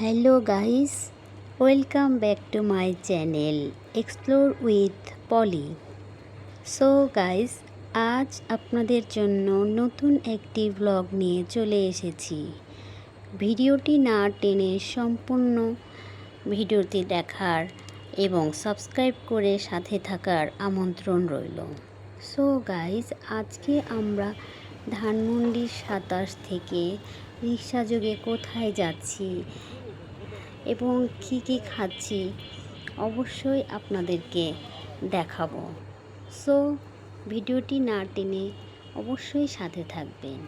Hello guys welcome back to my channel explore with Poli so guys আজ আপনাদের জন্য নতুন একটি ব্লগ নিয়ে চলে এসেছি। ভিডিওটি না টেনে সম্পূর্ণ ভিডিওটি দেখার এবং সাবস্ক্রাইব করে সাথে থাকার আমন্ত্রণ রইল। সো গাইস আজকে আমরা ধানমন্ডি সাতাশ থেকে রিক্সা যোগে কোথায় যাচ্ছি এবং কী কী খাচ্ছি অবশ্যই আপনাদেরকে দেখাবো। সো ভিডিওটি না টেনে অবশ্যই সাথে থাকবেন।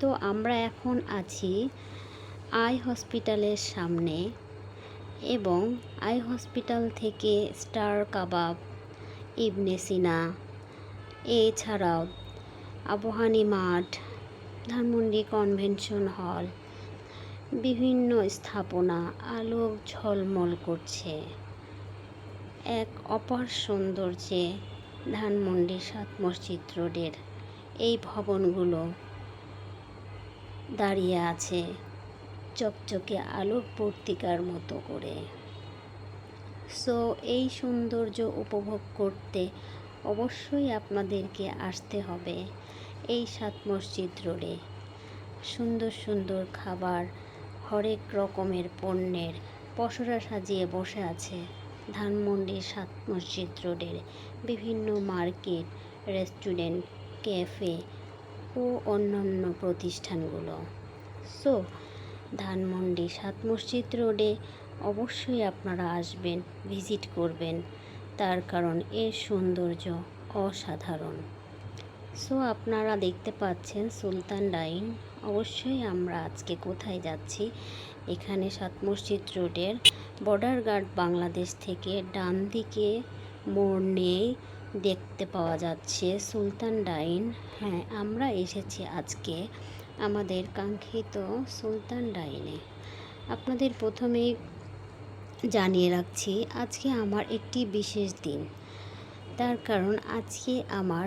তো আমরা এখন আছি আই হসপিটালের সামনে এবং আই হসপিটাল থেকে স্টার কাবাব ইবনে সিনা এছাড়াও আবহানী মাঠ ধানমন্ডি কনভেনশন হল বিভিন্ন স্থাপনা আলো ঝলমল করছে। এক অপার সৌন্দর্যে ধানমন্ডি সাত মসজিদ রোডের এই ভবনগুলো দাঁড়িয়ে আছে চকচকে আলোক পত্রিকার মতো করে। সো, এই সৌন্দর্য উপভোগ করতে অবশ্যই আপনাদেরকে আসতে হবে এই সাত মসজিদ রোডে। সুন্দর সুন্দর খাবার হরেক রকমের পণ্যের পসরা সাজিয়ে বসে আছে ধানমন্ডির সাত মসজিদ রোডের বিভিন্ন মার্কেট, রেস্টুরেন্ট, ক্যাফে ও অন্যান্য প্রতিষ্ঠানগুলো। সো, ধানমন্ডি সাত মসজিদ রোডে অবশ্যই আপনারা আসবেন, ভিজিট করবেন। তার কারণ এর সৌন্দর্য অসাধারণ। সো, আপনারা দেখতে পাচ্ছেন সুলতান ডাইন অবশ্যই আমরা আজকে কোথায় যাচ্ছি? এখানে সাত মসজিদ রোডের বর্ডার গার্ড বাংলাদেশ থেকে ডান দিকে মোড় নেই দেখতে পাওয়া যাচ্ছে সুলতান ডাইন। হ্যাঁ আমরা এসেছি আজকে আমাদের কাঙ্ক্ষিত সুলতান ডাইনে। আপনাদের প্রথমেই জানিয়ে রাখছি, আজকে আমার একটি বিশেষ দিন। তার কারণ আজকে আমার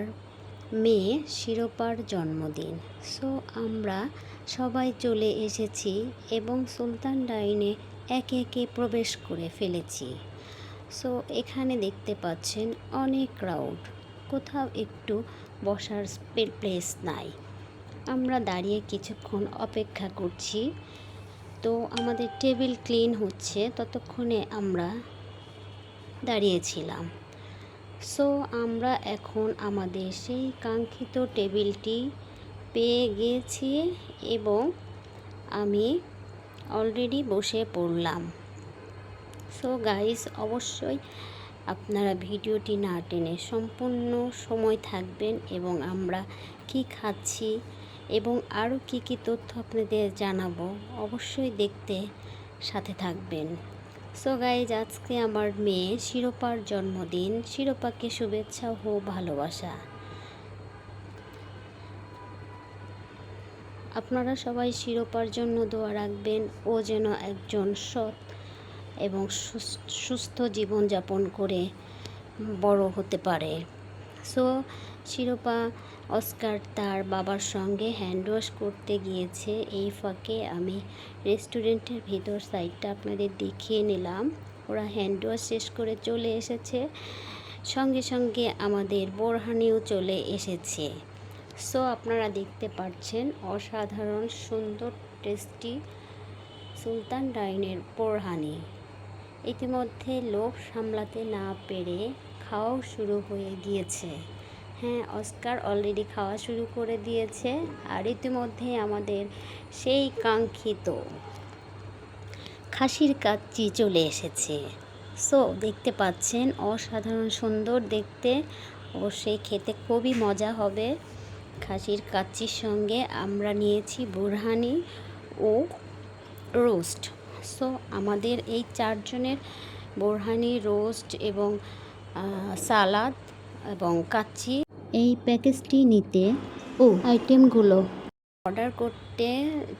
মেয়ে শিরোপার জন্মদিন। সো, আমরা সবাই চলে এসেছি এবং সুলতান ডাইনে একে একে প্রবেশ করে ফেলেছি। সো, এখানে দেখতে পাচ্ছেন অনেক ক্রাউড। কোথাও একটু বসার প্লেস নাই। আমরা দাঁড়িয়ে কিছুক্ষণ অপেক্ষা করছি। তো, আমাদের টেবিল ক্লিন হচ্ছে। ততক্ষণে আমরা দাঁড়িয়েছিলাম। সো আমরা এখন আমাদের সেই কাঙ্ক্ষিত টেবিলটি পেয়ে গিয়েছি এবং আমি অলরেডি বসে পড়লাম। সো গাইস, অবশ্যই আপনারা ভিডিওটি না টেনে সম্পূর্ণ সময় থাকবেন এবং আমরা কি খাচ্ছি এবং আরও কি কি তথ্য আপনাদের জানাব অবশ্যই দেখতে সাথে থাকবেন। সো গাইজ আজকে আমার মেয়ে শিরোপার জন্মদিন। শিরোপাকে শুভেচ্ছা ও ভালোবাসা। আপনারা সবাই শিরোপার জন্য দোয়া রাখবেন। ও যেন একজন সৎ এবং সুস্থ জীবনযাপন করে বড় হতে পারে। সো শিরোপা অস্কার তার বাবার সঙ্গে হ্যান্ড ওয়াশ করতে গিয়েছে। এই ফাঁকে আমি রেস্টুরেন্টের ভেতর সাইডটা আপনাদের দেখিয়ে নিলাম। ওরা হ্যান্ড ওয়াশ শেষ করে চলে এসেছে। সঙ্গে সঙ্গে আমাদের বোরহানিও চলে এসেছে। সো আপনারা দেখতে পাচ্ছেন অসাধারণ, সুন্দর টেস্টি সুলতান ডাইনের বোরহানি। ইতিমধ্যে লোভ সামলাতে না পেরে খাওয়াও শুরু হয়ে গিয়েছে। হ্যাঁ অস্কার অলরেডি খাওয়া শুরু করে দিয়েছে আর ইতিমধ্যে আমাদের সেই কাঙ্ক্ষিত খাসির কাচ্চি চলে এসেছে। সো দেখতে পাচ্ছেন, অসাধারণ সুন্দর দেখতে। ও অবশ্যই খেতে খুবই মজা হবে। খাসির কাচ্চির সঙ্গে আমরা নিয়েছি বুরহানি ও রোস্ট। সো আমাদের এই চারজনের বোরহানি, রোস্ট এবং সালাদ এবং কাচ্চি। এই প্যাকেজটি নিতে ও। আইটেমগুলো অর্ডার করতে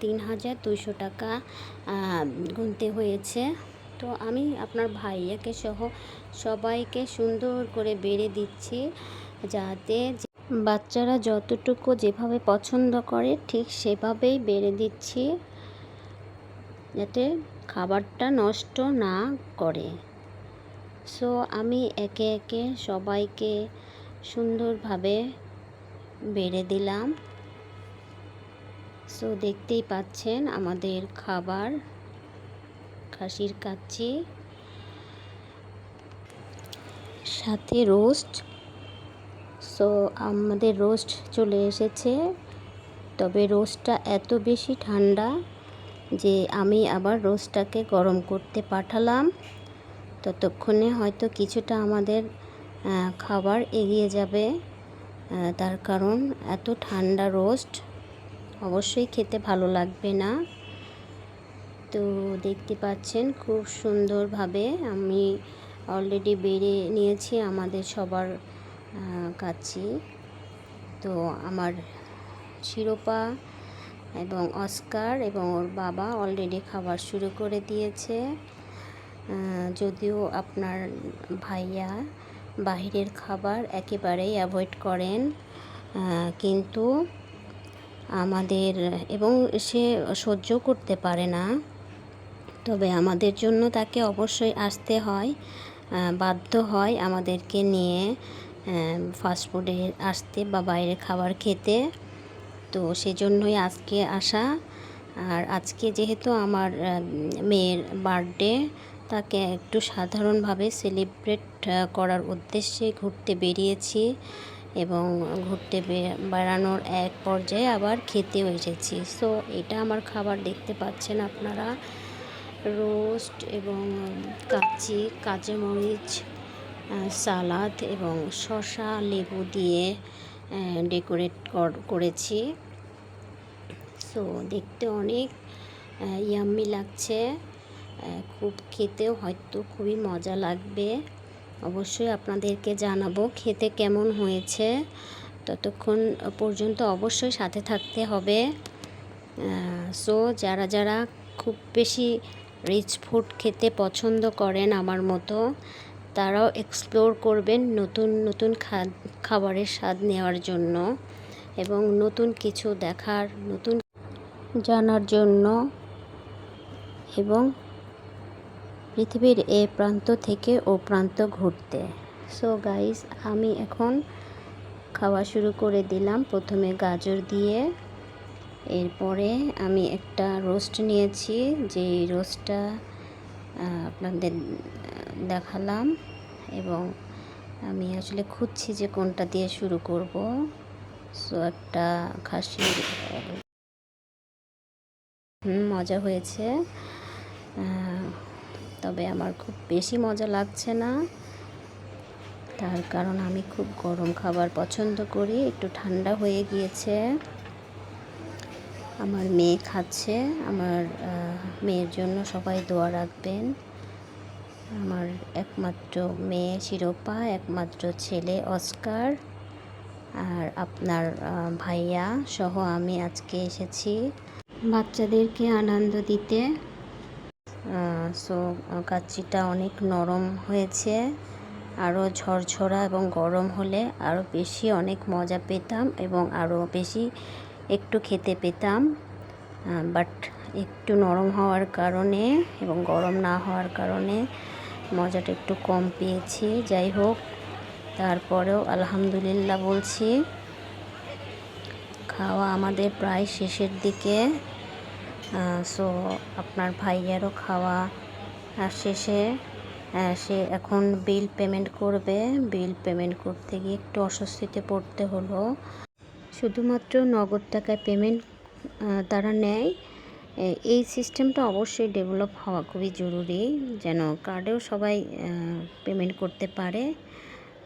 তিন হাজার দুইশো টাকা গুনতে হয়েছে। তো আমি আপনার ভাইয়াকে সহ সবাইকে সুন্দর করে বেড়ে দিচ্ছি যাতে বাচ্চারা যতটুকু যেভাবে পছন্দ করে ঠিক সেভাবেই বেড়ে দিচ্ছি যাতে খাবারটা নষ্ট না করে। সো আমি একে একে সবাইকে সুন্দরভাবে বেড়ে দিলাম। সো দেখতেই পাচ্ছেন আমাদের খাবার, খাসির কাচ্চি, সাথে রোস্ট। সো আমাদের রোস্ট চলে এসেছে, তবে রোস্টটা এত বেশি ঠান্ডা যে আমি আবার রোস্টটাকে গরম করতে পাঠালাম। ততক্ষণে হয়তো কিছুটা আমাদের খাবার এগিয়ে যাবে। তার কারণ এত ঠান্ডা রোস্ট অবশ্যই খেতে ভালো লাগবে না। তো দেখতে পাচ্ছেন খুব সুন্দরভাবে আমি অলরেডি বেড়ে নিয়েছি আমাদের সবার কাছে। তো আমার শিরোপা এবং অস্কার এবং ওর বাবা অলরেডি খাবার শুরু করে দিয়েছে। যদিও আপনার ভাইয়া বাহিরের খাবার একেবারেই অ্যাভয়েড করেন কিন্তু আমাদের এবং সে সহ্য করতে পারে না। তবে আমাদের জন্য তাকে অবশ্যই আসতে হয় বাধ্য হয় আমাদেরকে নিয়ে ফাস্টফুডে আসতে বা বাইরের খাবার খেতে। তো সেজন্যই আজকে আসা। আর আজকে যেহেতু আমার মেয়ের বার্থডে তাকে একটু সাধারণভাবে সেলিব্রেট করার উদ্দেশ্যে ঘুরতে বেরিয়েছি এবং ঘুরতে বেড়ানোর এক পর্যায়ে আবার খেতেও এসেছি। সো এটা আমার খাবার দেখতে পাচ্ছেন আপনারা। রোস্ট এবং কাচি কাঁচামরিচ সালাদ এবং শসা, লেবু দিয়ে ডেকোরেট করেছি। সো দেখতে অনেক ইয়াম্মি লাগছে। খুব খেতেও হয়তো খুবই মজা লাগবে। অবশ্যই আপনাদেরকে জানাব খেতে কেমন হয়েছে। ততক্ষণ পর্যন্ত অবশ্যই সাথে থাকতে হবে। সো যারা যারা খুব বেশি রিচ ফুড খেতে পছন্দ করেন আমার মতো, তারাও এক্সপ্লোর করবেন নতুন নতুন খাবারের স্বাদ নেওয়ার জন্য এবং নতুন কিছু দেখার, নতুন জানার জন্য এবং পৃথিবীর এ প্রান্ত থেকে ও প্রান্ত ঘুরতে। সো গাইস আমি এখন খাওয়া শুরু করে দিলাম। প্রথমে গাজর দিয়ে, এরপরে আমি একটা রোস্ট নিয়েছি যে রোস্টটা আপনাদের দেখালাম। এবং আমি আসলে খুঁজছি যে কোনটা দিয়ে শুরু করব। সো একটা খাসির মজা হয়েছে। তবে আমার খুব বেশি মজা লাগছে না। তার কারণ আমি খুব গরম খাবার পছন্দ করি, একটু ঠান্ডা হয়ে গিয়েছে। আমার মেয়ে খাচ্ছে, আমার মেয়ের জন্য সবাই দোয়া রাখবেন। আমার একমাত্র মেয়ে শিরোপা, একমাত্র ছেলে অস্কার, আর আপনার ভাইয়া সহ আমি আজকে এসেছি বাচ্চাদেরকে আনন্দ দিতে। সো কাচ্চিটা অনেক নরম হয়েছে। আরও ঝরঝরা এবং গরম হলে আরও বেশি অনেক মজা পেতাম এবং আরও বেশি একটু খেতে পেতাম। বাট একটু নরম হওয়ার কারণে এবং গরম না হওয়ার কারণে মজাটা একটু কম পেয়েছি। যাই হোক, তারপরেও আলহামদুলিল্লাহ বলছি, খাওয়া আমাদের প্রায় শেষের দিকে। সো আপনার ভাইয়েরও খাওয়া শেষে সে এখন বিল পেমেন্ট করবে। বিল পেমেন্ট করতে গিয়ে একটু অস্বস্তিতে পড়তে হলো। শুধুমাত্র নগদ টাকায় পেমেন্ট তারা নেয়। এই সিস্টেমটা অবশ্যই ডেভেলপ হওয়া খুবই জরুরি, যেন কার্ডেও সবাই পেমেন্ট করতে পারে।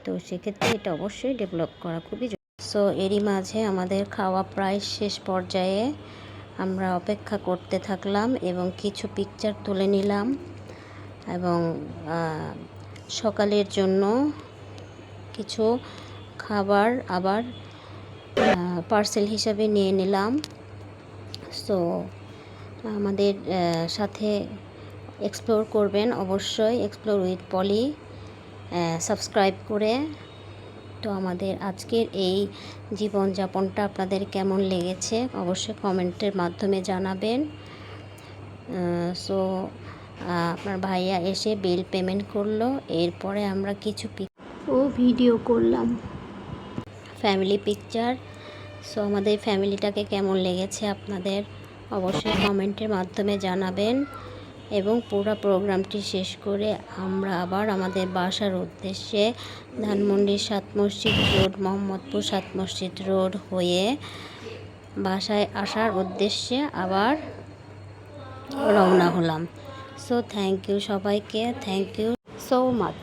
তো সেক্ষেত্রে এটা অবশ্যই ডেভেলপ করা খুবই জরুরি। সো এরই মাঝে আমাদের খাওয়া প্রায় শেষ পর্যায়ে। আমরা অপেক্ষা করতে থাকলাম এবং কিছু পিকচার তুলে নিলাম এবং সকালের জন্য কিছু খাবার আবার পার্সেল হিসাবে নিয়ে নিলাম। সো আমাদের সাথে এক্সপ্লোর করবেন অবশ্যই এক্সপ্লোর উইথ পলি সাবস্ক্রাইব করে তো আমাদের আজকের এই জীবনযাপনটা আপনাদের কেমন লেগেছে অবশ্যই কমেন্টের মাধ্যমে জানাবেন। সো আপনার ভাইয়া এসে বিল পেমেন্ট করল এরপরে আমরা কিছু পিক ও ভিডিও করলাম। ফ্যামিলি পিকচার সো আমাদের ফ্যামিলিটাকে কেমন লেগেছে আপনাদের অবশ্যই কমেন্টের মাধ্যমে জানাবেন। এবং পুরো প্রোগ্রামটি শেষ করে আমরা আবার আমাদের বাসার উদ্দেশ্যে ধানমন্ডির সাত মসজিদ রোড, মোহাম্মদপুর সাত মসজিদ রোড হয়ে বাসায় আসার উদ্দেশ্যে আবার রওনা হলাম। সো থ্যাংক ইউ সবাইকে। Thank you so much